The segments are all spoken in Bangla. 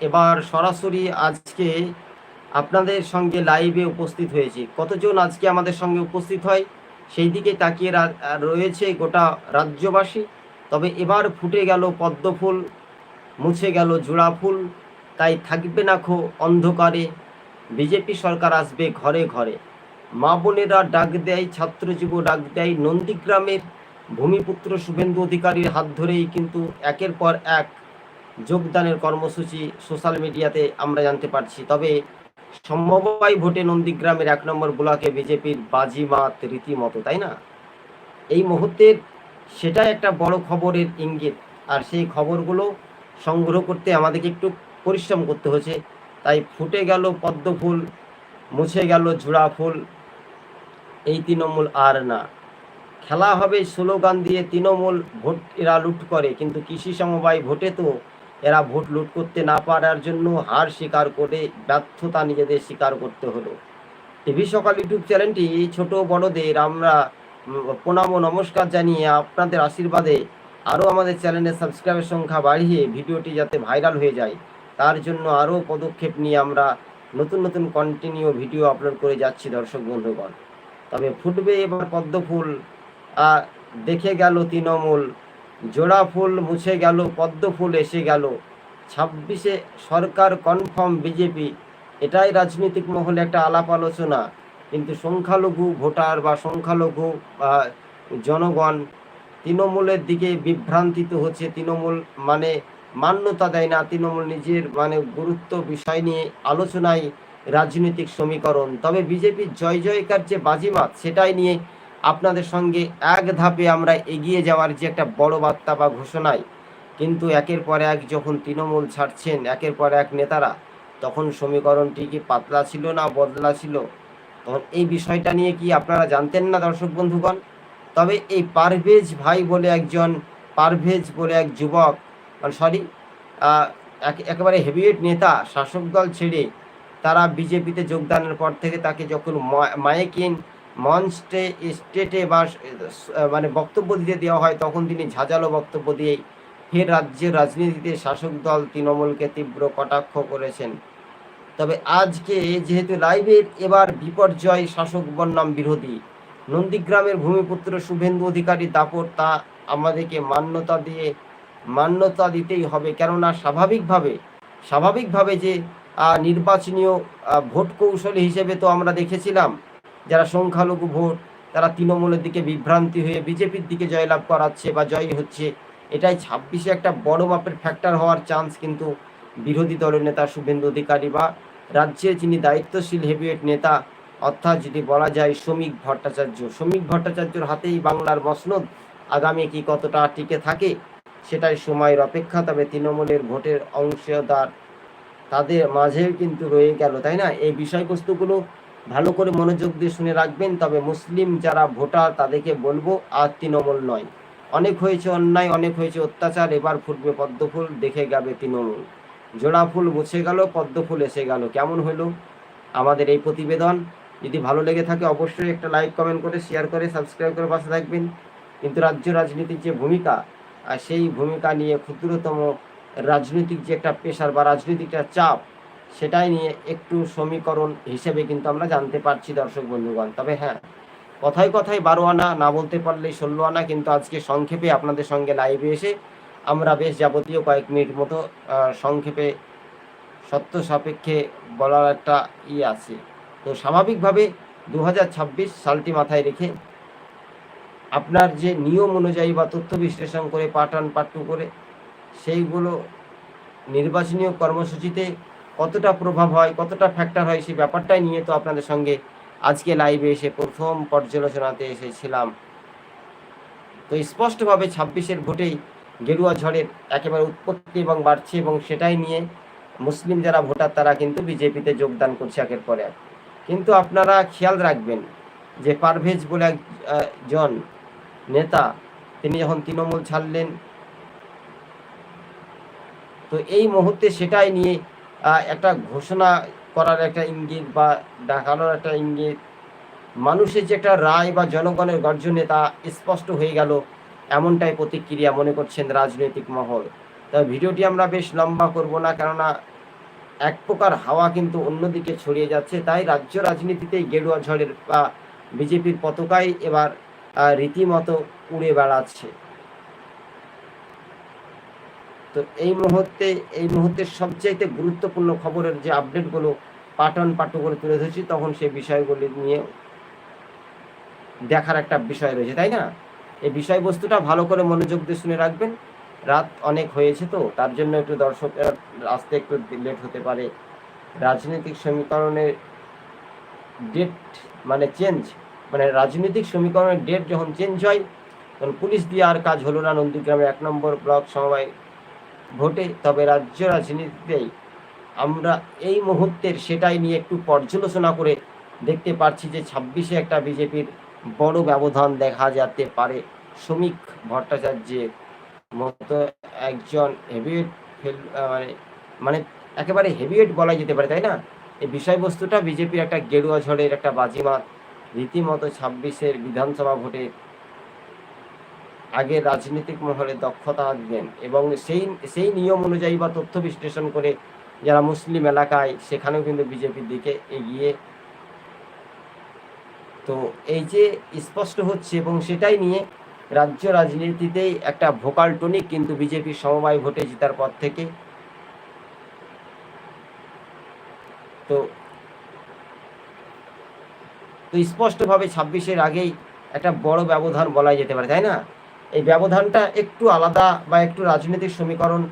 এবার সরাসরি আজকে আপনাদের সঙ্গে লাইভে উপস্থিত হয়েছি। কতজন আজকে আমাদের সঙ্গে উপস্থিত হয়? সেই দিকে তাকিয়ে রয়েছে গোটা রাজ্যবাসী। তবে এবার ফুটে গেল পদ্মফুল মুছে গেল জোড়া ফুল, তাই থাকবে না খো অন্ধকারে। বিজেপি সরকার আসবে ঘরে ঘরে। মা বোনেরা ডাক দেয়, ছাত্র যুব ডাক দেয়, নন্দীগ্রামের ভূমিপুত্র শুভেন্দু অধিকারীর হাত ধরেই কিন্তু একের পর এক যোগদানের কর্মসূচি সোশ্যাল মিডিয়াতে আমরা জানতে পারছি। তবে সমবায় ভোটে নন্দীগ্রামের এক নম্বর ব্লকে বিজেপির বাজিমাত রীতিমতো, তাই না? এই মুহূর্তের সেটাই একটা বড় খবরের ইঙ্গিত। আর সেই খবরগুলো সংগ্রহ করতে আমাদেরকে একটু পরিশ্রম করতে হচ্ছে তাই ফুটে গেল পদ্ম ফুল, মুছে গেল ঝুড়া ফুল, এই তৃণমূল আর না। খেলা হবে স্লোগান দিয়ে তৃণমূল ভোট এরা লুট করে, কিন্তু কৃষি সমবায় ভোটে তো এরা ভোট লুট করতে না পারার জন্য হার স্বীকার করে ব্যর্থতা নিজেদের স্বীকার করতে হলো। টিভি সকাল ইউটিউব চ্যানেলটি ছোট বড়দের আমরা প্রণাম ও নমস্কার জানিয়ে আপনাদের আশীর্বাদে আরও আমাদের চ্যানেলের সাবস্ক্রাইবের সংখ্যা বাড়িয়ে ভিডিওটি যাতে ভাইরাল হয়ে যায়, তার জন্য আরও পদক্ষেপ নিয়ে আমরা নতুন নতুন কন্টিনিউ ভিডিও আপলোড করে যাচ্ছি দর্শক বন্ধুগণ। তবে ফুটবে এবার পদ্মফুল দেখে গেল তৃণমূল জোড়া ফুল মুছে গেল, পদ্ম ফুল এসে গেল। ছাব্বিশে সরকার কনফার্ম বিজেপি এটাই রাজনৈতিক মহলে একটা আলাপ আলোচনা। কিন্তু সংখ্যালঘু ভোটার বা সংখ্যালঘু জনগণ তৃণমূলের দিকে বিভ্রান্তিত হচ্ছে। তৃণমূল মানে মান্যতা দেয় না। তৃণমূল নিজের মানে গুরুত্ব বিষয় নিয়ে আলোচনায় রাজনৈতিক সমীকরণ। তবে বিজেপির জয় জয়কার যে বাজিমাত, সেটাই নিয়ে আপনাদের সঙ্গে এক ধাপে আমরা এগিয়ে যাওয়ার যে একটা বড় বার্তা বা ঘোষণায় কিন্তু একের পর এক যখন তৃণমূল ছাড়ছেন, একের পর এক নেতারা, তখন সমীকরণটি কি পাতলা ছিল না বদলা ছিল? তখন এই বিষয়টা নিয়ে কি আপনারা জানতেন না, দর্শক বন্ধুগণ? তবে এই পারভেজ ভাই বলে একজন, পারভেজ বলে এক যুবক সরি একেবারে হেভিওয়েট নেতা, শাসক দল ছেড়ে তারা বিজেপিতে যোগদানের পর থেকে তাকে যখন মা- মাইকিং মঞ্চে স্টেটে বা মানে বক্তব্য দিতে দেওয়া হয়, তখন তিনি ঝাঁঝালো বক্তব্য দিয়েই ফের রাজ্যের রাজনীতিতে শাসক দল তৃণমূলকে তীব্র কটাক্ষ করেছেন। তবে আজকে যেহেতু লাইভের এবার বিপর্যয়, শাসক বন্যাম বিরোধী। নন্দীগ্রামের ভূমিপুত্র শুভেন্দু অধিকারী দাপট, তা আমাদেরকে মান্যতা দিয়ে, মান্যতা দিতেই হবে। কেননা স্বাভাবিকভাবে স্বাভাবিকভাবে যে নির্বাচনীয় ভোট কৌশল হিসেবে তো আমরা দেখেছিলাম যারা সংখ্যালঘু ভোট, তারা তৃণমূলের দিকে বিভ্রান্তি হয়ে বিজেপির দিকে জয়লাভ করাচ্ছে বা জয় হচ্ছে। এটাই ছাব্বিশে একটা বড় মাপের ফ্যাক্টর হওয়ার চান্স কিন্তু বিরোধী দলের নেতা শুভেন্দু অধিকারী বা রাজ্যের যিনি দায়িত্বশীল হেভিওয়েট নেতা, অর্থাৎ যদি বলা যায় শ্রমিক ভট্টাচার্য। শ্রমিক ভট্টাচার্যর হাতেই বাংলার মসনদ আগামী কি কতটা টিকে থাকে, সেটাই সময়ের অপেক্ষা। তবে তৃণমূলের ভোটের অংশীদার তাদের মাঝেও কিন্তু রয়ে গেল, তাই না? এই বিষয়বস্তুগুলো ভালো করে মনোযোগ দিয়ে শুনে রাখবেন, তবে মুসলিম যারা ভোটার তাদেরকে বলব, আর তৃণমূল নয়। অনেক হয়েছে অন্যায়, অনেক হয়েছে অত্যাচার, এবার ফুটবে পদ্মফুল, দেখে যাবে তৃণমূল। জোড়া ফুল মুছে গেল, পদ্মফুল এসে গেল। কেমন হলো আমাদের এই প্রতিবেদন? যদি ভালো লেগে থাকে, অবশ্যই একটা লাইক, কমেন্ট করে শেয়ার করে সাবস্ক্রাইব করে পাশে থাকবেন। কিন্তু রাজ্য রাজনীতির যে ভূমিকা, আর সেই ভূমিকা নিয়ে ক্ষুদ্রতম রাজনৈতিক যে একটা প্রেশার বা রাজনৈতিক একটা চাপ সেটাই নিয়ে একটু সমীকরণ হিসেবে কিন্তু আমরা জানতে পারছি দর্শক বন্ধুগণ। তবে হ্যাঁ কথায় কথায় বারো আনা না বলতে পারলেই ষোলো আনা কিন্তু আজকে সংক্ষেপে আপনাদের সঙ্গে লাইভে এসে আমরা বেশ যাবতীয় কয়েক মিনিট মতো সংক্ষেপে সত্য সাপেক্ষে বলার একটা ই আছে। তো স্বাভাবিকভাবে দু হাজার ছাব্বিশ সালটি মাথায় রেখে আপনার যে নিয়ম অনুযায়ী বা তথ্য বিশ্লেষণ করে, পাঠান পাঠ্য করে, সেইগুলো নির্বাচনীয় কর্মসূচিতে কতটা প্রভাব হয়, কতটা ফ্যাক্টর হয় সেই ব্যাপারটাই নিয়ে তো আপনাদের সঙ্গে আজকে লাইভে এসে প্রথম পর্যালোচনাতে এসেছিলাম। তো স্পষ্টভাবে ছাব্বিশের ভোটেই গেরুয়া ঝড়ের একেবারে উৎপত্তি এবং বাড়ছে এবং সেটাই নিয়ে মুসলিম যারা ভোটার তারা কিন্তু বিজেপিতে যোগদান করছে একের পর এক। কিন্তু আপনারা খেয়াল রাখবেন যে পারভেজ বলে একজন নেতা, তিনি যখন তৃণমূল ছাড়লেন, তো এই মুহূর্তে সেটাই নিয়ে একটা ঘোষণা করার একটা ইঙ্গিত বা দেখানোর একটা ইঙ্গিত। মানুষের যে একটা রায় বা জনগণের গর্জনে তা স্পষ্ট হয়ে গেল, এমনটাই প্রতিক্রিয়া মনে করছেন রাজনৈতিক মহল। তা ভিডিওটি আমরা বেশ লম্বা করব না, কেননা এক প্রকার হাওয়া কিন্তু অন্যদিকে ছড়িয়ে যাচ্ছে। তাই রাজ্য রাজনীতিতেই গেরুয়া ঝড়ের, বা বিজেপির পতাকাই এবার রীতিমতো উড়ে বেড়াচ্ছে। তো এই মুহূর্তে, এই মুহূর্তের সবচাইতে গুরুত্বপূর্ণ খবরের যে আপডেটগুলো পাঠন পাঠ্য করে তুলে ধরছি, তখন সেই বিষয়গুলি নিয়ে দেখার একটা বিষয় রয়েছে, তাই না? এই বিষয়বস্তুটা ভালো করে মনোযোগ দিয়ে শুনে রাখবেন। রাত অনেক হয়েছে তো, তার জন্য একটু দর্শকের আসতে একটু লেট হতে পারে। রাজনৈতিক সমীকরণের ডেট মানে চেঞ্জ মানে রাজনৈতিক সমীকরণের ডেট যখন চেঞ্জ হয়, তখন পুলিশ দিয়ে আর কাজ হলো না। নন্দীগ্রামে এক নম্বর ব্লক সমবায় ভোটে, তবে রাজ্য রাজনীতিতেই আমরা এই মুহূর্তের সেটাই নিয়ে একটু পর্যালোচনা করে দেখতে পাচ্ছি যে ছাব্বিশে একটা বিজেপির বড় ব্যবধান দেখা যেতে পারে। শ্রমিক ভট্টাচার্যের মতো একজন হেভিওয়েট ফেল মানে মানে একেবারে হেভিওয়েট বলা যেতে পারে, তাই না? এই বিষয়বস্তুটা বিজেপির একটা গেরুয়া ঝড়ের একটা বাজিমাত। রীতিমতো ছাব্বিশের বিধানসভা ভোটে আগে রাজনৈতিক মহলে দক্ষতা আনবেন এবং সেই সেই নিয়ম অনুযায়ী বা তথ্য বিশ্লেষণ করে যারা মুসলিম এলাকায়, সেখানেও কিন্তু বিজেপির দিকে এগিয়ে। তো এই যে স্পষ্ট হচ্ছে এবং সেটাই নিয়ে রাজ্য রাজনীতিতেই একটা ভোকাল টনিক কিন্তু বিজেপির সমবায় ভোটে জেতার পর থেকে। তো তো স্পষ্টভাবে ছাব্বিশের আগেই একটা বড় ব্যবধান বলা যেতে পারে, তাই না? এই ব্যবধানটা একটু আলাদা বা একটু রাজনৈতিক সমীকরণ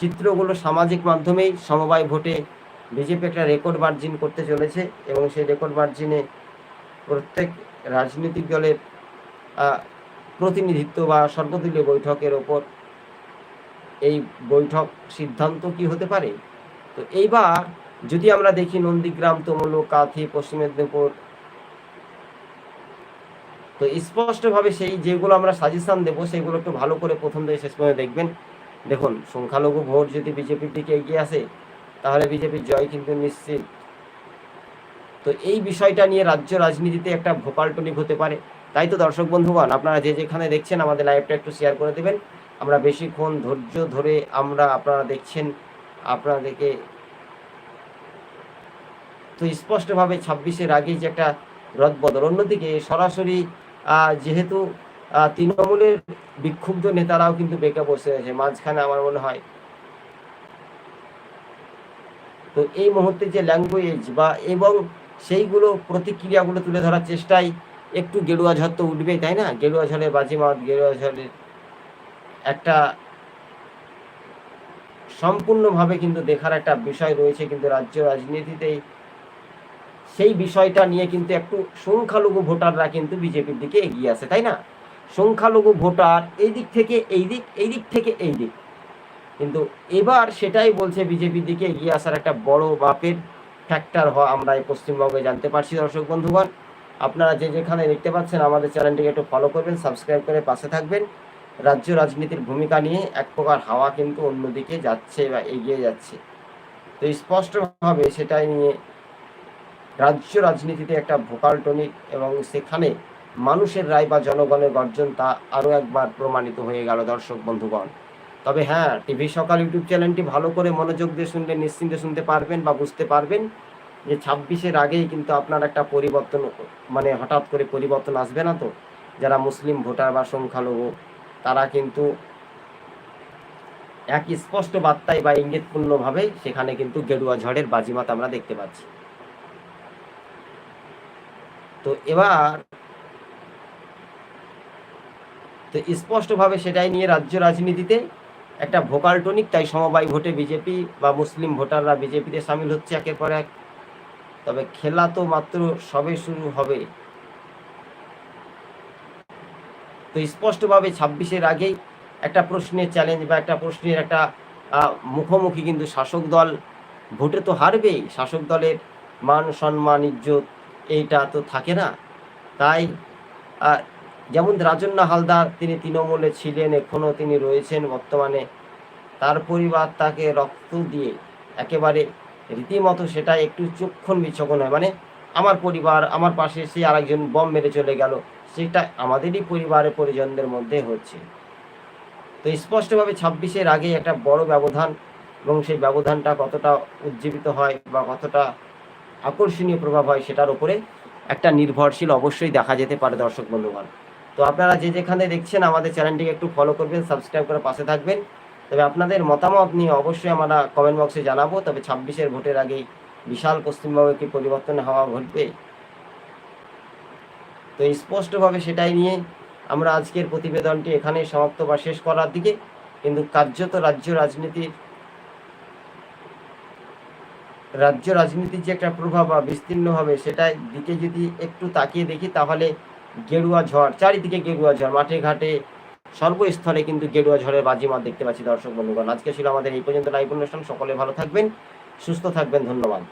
চিত্রগুলো সামাজিক মাধ্যমেই সমবায় ভোটে বিজেপি একটা রেকর্ড মার্জিন করতে চলেছে এবং সেই রেকর্ড মার্জিনে প্রত্যেক রাজনৈতিক দলের প্রতিনিধিত্ব বা সর্বদলীয় বৈঠকের ওপর এই বৈঠক সিদ্ধান্ত কি হতে পারে? তো এইবার যদি আমরা দেখি নন্দীগ্রাম, তমলুক, কাথি, পশ্চিম মেদিনীপুর তো স্পষ্টভাবে সেই যেগুলো আমরা সাজেশন দেবো, সেগুলো একটু ভালো করে প্রথম থেকে শেষ পর্যন্ত দেখবেন। দেখুন, সংখ্যালঘু ভোট যদি বিজেপির দিকে এগিয়ে আসে, তাহলে বিজেপির জয় কিন্তু নিশ্চিত। তো এই বিষয়টা নিয়ে রাজ্য রাজনীতিতে একটা ভোপাল টনিক হতে পারে। তাই তো দর্শক বন্ধুগণ, আপনারা যে যেখানে দেখছেন, আমাদের লাইভটা একটু শেয়ার করে দেবেন। আমরা বেশিক্ষণ ধৈর্য ধরে আমরা আপনারা দেখছেন, আপনাদেরকে তো স্পষ্টভাবে ছাব্বিশের আগেই যে একটা রদবদল অন্যদিকে সরাসরি যেহেতু তৃণমূলের বিক্ষুব্ধ নেতারাও কিন্তু বেঁকে বসে আছে, মাঝখানে আমার মনে হয়। তো এই মুহূর্তে যে ল্যাঙ্গুয়েজ বা এবং সেইগুলো প্রতিক্রিয়াগুলো তুলে ধরার চেষ্টায় একটু গেরুয়া ঝড় তো উঠবেই তাই না? গেরুয়া ঝড়ের বাজিমাত, গেরুয়া ঝড়ের একটা সম্পূর্ণভাবে কিন্তু দেখার একটা বিষয় রয়েছে কিন্তু রাজ্য রাজনীতিতেই সেই বিষয়টা নিয়ে কিন্তু একটু সংখ্যালঘু ভোটাররা কিন্তু বিজেপির দিকে এগিয়ে আসে তাই না? সংখ্যালঘু ভোটার এই দিক থেকে, এই দিক এই দিক থেকে, এই দিক। কিন্তু এবার সেটাই বলছে বিজেপির দিকে এগিয়ে আসার একটা বড় বাপের ফ্যাক্টর হওয়া আমরা এই পশ্চিমবঙ্গে জানতে পারছি। দর্শক বন্ধুগণ, আপনারা যে যেখানে দেখতে পাচ্ছেন আমাদের চ্যানেলটিকে একটু ফলো করবেন সাবস্ক্রাইব করে পাশে থাকবেন। রাজ্য রাজনীতির ভূমিকা নিয়ে এক প্রকার হাওয়া কিন্তু অন্যদিকে যাচ্ছে বা এগিয়ে যাচ্ছে। তো স্পষ্টভাবে সেটাই নিয়ে রাজ্য রাজনীতিতে একটা ভোকাল টনিক এবং সেখানে মানুষের রায় বা জনগণের গর্জন তা আরও একবার প্রমাণিত হয়ে গেল, দর্শক বন্ধুগণ। তবে হ্যাঁ টিভি সকাল ইউটিউব চ্যানেলটি ভালো করে মনোযোগ দিয়ে শুনলে নিশ্চিন্তে শুনতে পারবেন বা বুঝতে পারবেন যে ছাব্বিশের আগেই কিন্তু আপনার একটা পরিবর্তন মানে হঠাৎ করে পরিবর্তন আসবে না তো? যারা মুসলিম ভোটার বা সংখ্যালঘু, তারা কিন্তু এক স্পষ্ট বার্তায় বা ইঙ্গিতপূর্ণভাবে সেখানে কিন্তু গেরুয়া ঝড়ের বাজিমাত আমরা দেখতে পাচ্ছি। তো এবার তো স্পষ্টভাবে সেটাই নিয়ে রাজ্য রাজনীতিতে একটা ভোকাল টনিক, তাই সমবায় ভোটে বিজেপি বা মুসলিম ভোটাররা বিজেপিতে সামিল হচ্ছে একের পর এক। তবে খেলা তো মাত্র সবে শুরু হবে। তো স্পষ্টভাবে ছাব্বিশের আগেই একটা প্রশ্নের চ্যালেঞ্জ বা একটা প্রশ্নের একটা মুখোমুখি কিন্তু শাসক দল ভোটে তো হারবেই। শাসক দলের মান, সম্মান, ইজ্জত এইটা তো থাকে না। তাই যেমন রাজন্না হালদার তিনি তৃণমূলে ছিলেন, এখনও তিনি রয়েছেন বর্তমানে, তার পরিবার তাকে রক্ত দিয়ে একেবারে রীতিমতো সেটা একটু চক্ষণ বিচক্ষণ হয়। মানে আমার পরিবার, আমার পাশে সে আরেকজন বম মেরে চলে গেল, সেটা আমাদেরই পরিবারের পরিজনদের মধ্যে হচ্ছে। তো স্পষ্টভাবে ছাব্বিশের আগে একটা বড় ব্যবধান এবং সেই ব্যবধানটা কতটা উজ্জীবিত হয় বা কতটা আকর্ষণীয় প্রভাব হয় সেটার উপরে একটা নির্ভরশীল অবশ্যই দেখা যেতে পারে দর্শক বন্ধুগণ। তো আপনারা যে যেখানে দেখছেন আমাদের চ্যানেলটিকে একটু ফলো করবেন সাবস্ক্রাইব করে পাশে থাকবেন। তবে আপনাদের মতামত নিয়ে অবশ্যই আমরা কমেন্ট বক্সে জানাব। তবে ছাব্বিশের ভোটের আগেই বিশাল পশ্চিমবঙ্গে কি পরিবর্তন হওয়া ঘটবে? তো স্পষ্টভাবে সেটাই নিয়ে আমরা আজকের প্রতিবেদনটি এখানে সমাপ্ত বা শেষ করার দিকে। কিন্তু কার্যত রাজ্য রাজনীতির রাজ্য রাজনীতির যে একটা প্রভাব বা বিস্তীর্ণ হবে, সেটার দিকে যদি একটু তাকিয়ে দেখি, তাহলে গেরুয়া ঝড়, চারিদিকে গেরুয়া ঝড়, মাঠে ঘাটে সর্বস্থলে কিন্তু গেরুয়া ঝড়ের বাজি বাজিমাত দেখতে পাচ্ছি দর্শক বন্ধুগণ। আজকে ছিল আমাদের এই পর্যন্ত লাইভ অনুষ্ঠান সকলে ভালো থাকবেন, সুস্থ থাকবেন, ধন্যবাদ।